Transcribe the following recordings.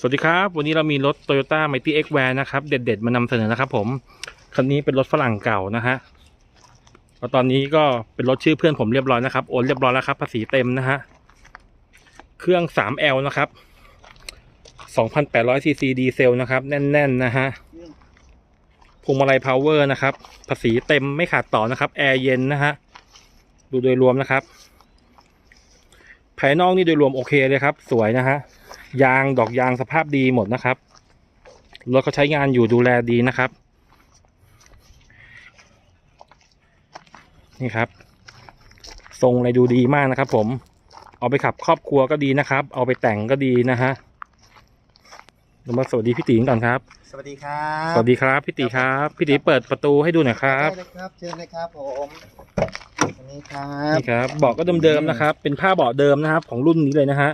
สวัสดีครับ วันนี้เรามีรถ Toyota Mighty X Van นะครับ เด็ด ๆ มานำเสนอนะครับผมคันนี้เป็นรถฝรั่งเก่านะฮะแล้วตอนนี้ก็เป็นรถชื่อเพื่อนผมเรียบร้อยนะครับโอนเรียบร้อยแล้วครับภาษีเต็มนะฮะเครื่อง 3L นะครับ2,800ซีซีดีเซลนะครับ แน่น ๆ นะฮะพวงมาลัยพาวเวอร์นะครับ ภาษีเต็มไม่ขาดต่อนะครับ แอร์เย็นนะฮะดูโดยรวมนะครับ ภายนอกนี่โดยรวมโอเคเลยครับ สวยนะฮะ ยางดอกยางสภาพดีหมดนะครับรถก็ใช้งานอยู่ดูแลดีนะครับ นี่ครับ ทรงอะไรดูดีมากนะครับ ผม เอาไปขับครอบครัวก็ดีนะครับ เอาไปแต่งก็ดีนะฮะเรามาสวัสดีพี่ตีก่อนครับ สวัสดีครับ สวัสดีครับพี่ตีครับ พี่ตีเปิดประตูให้ดูหน่อยครับได้เลยครับ เชิญเลยครับผมอันนี้ครับนี่ครับเบาะก็เดิมๆนะครับ เป็นผ้าเบาะเดิมนะครับ ของรุ่นนี้เลยนะฮะ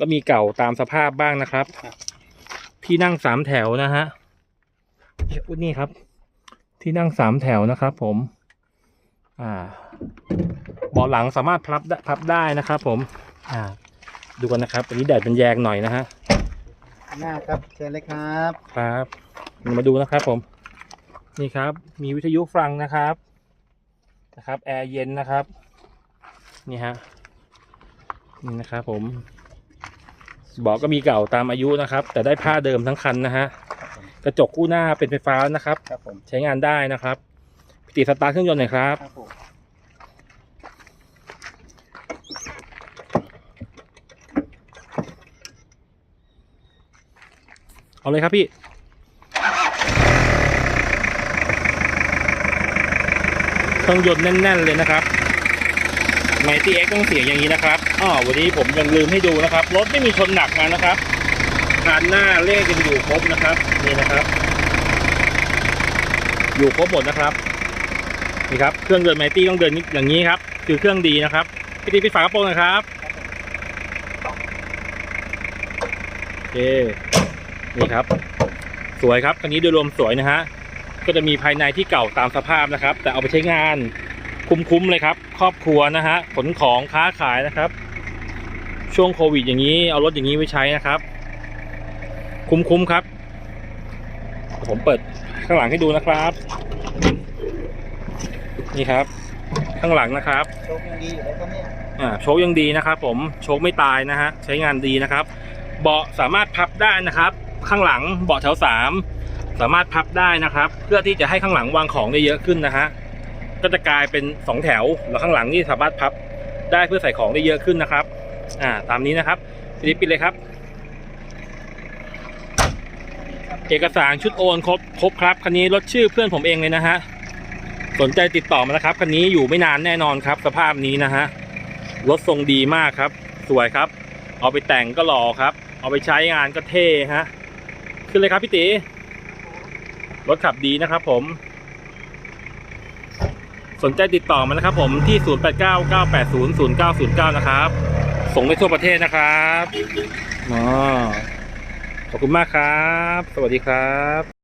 ก็มีเก่าตามสภาพบ้างนะครับ ที่นั่งสามแถวนะฮะอุ้ยนี่ครับ ที่นั่งสามแถวนะครับ ผม อ่าเบาะหลังสามารถพับได้พับได้นะครับผม อ่า ดูกันนะครับอันนี้แดดเป็นแยงหน่อยนะฮะหน้าครับเชิญเลยครับครับมาดูนะครับ ผม นี่ครับ มีวิทยุฟังนะครับนะครับแอร์เย็นนะครับ นี่ฮะนี่นะครับผม บอกก็มีเก่าตามอายุนะครับ แต่ได้ผ้าเดิมทั้งคันนะฮะกระจกคู่หน้าเป็นไฟฟ้านะครับ ครับผมใช้งานได้นะครับพิติสตาร์ทเครื่องยนต์หน่อยครับ ครับผมเอาเลยครับพี่เครื่องยนต์แน่น ๆ เลยนะครับ ไมตี้เอ็กต้องเสียงอย่างนี้นะครับอ้อวันนี้ผมยังลืมให้ดูนะครับ รถไม่มีชนหนักมานะครับคันหน้าเลขยังอยู่ครบนะครับ นี่นะครับ อยู่ครบหมดนะครับ นี่ครับ เครื่องยนต์ไมตี้ต้องเดินอย่างนี้ครับ คือเครื่องดีนะครับพี่ตีปิดฝากระโปรงนะครับโอเค นี่ครับ สวยครับ คันนี้โดยรวมสวยนะฮะ ก็จะมีภายในที่เก่าตามสภาพนะครับ แต่เอาไปใช้งาน คุ้มๆเลยครับ ครอบครัวนะฮะขนของค้าขายนะครับ ช่วงโควิดอย่างนี้เอารถอย่างนี้ไว้ใช้นะครับ คุ้มๆครับ ผมเปิดข้างหลังให้ดูนะครับ นี่ครับ ข้างหลังนะครับโชคยังดีอยู่แล้วก็เนี่ยอ่าโชคยังดีนะครับ ผมโชคไม่ตายนะฮะใช้งานดีนะครับ เบาะสามารถพับได้นะครับ ข้างหลังเบาะแถวสามสามารถพับได้นะครับ เพื่อที่จะให้ข้างหลังวางของได้เยอะขึ้นนะฮะ ก็จะกลายเป็นสองแถว แล้วข้างหลังนี่สามารถพับได้เพื่อใส่ของได้เยอะขึ้นนะครับ อ่า ตามนี้นะครับปิดปิดเลยครับ เอกสารชุดโอนครบครบครับ คันนี้รถชื่อเพื่อนผมเองเลยนะฮะ สนใจติดต่อมานะครับ คันนี้อยู่ไม่นานแน่นอนครับ สภาพนี้นะฮะ รถทรงดีมากครับ สวยครับ เอาไปแต่งก็หล่อครับ เอาไปใช้งานก็เท่ฮะ ขึ้นเลยครับพี่ตีรถขับดีนะครับผม สนใจติดต่อมานะครับผมที่ 0899800909 นะครับ ส่งได้ทั่วประเทศนะครับอ๋อขอบคุณมากครับ สวัสดีครับ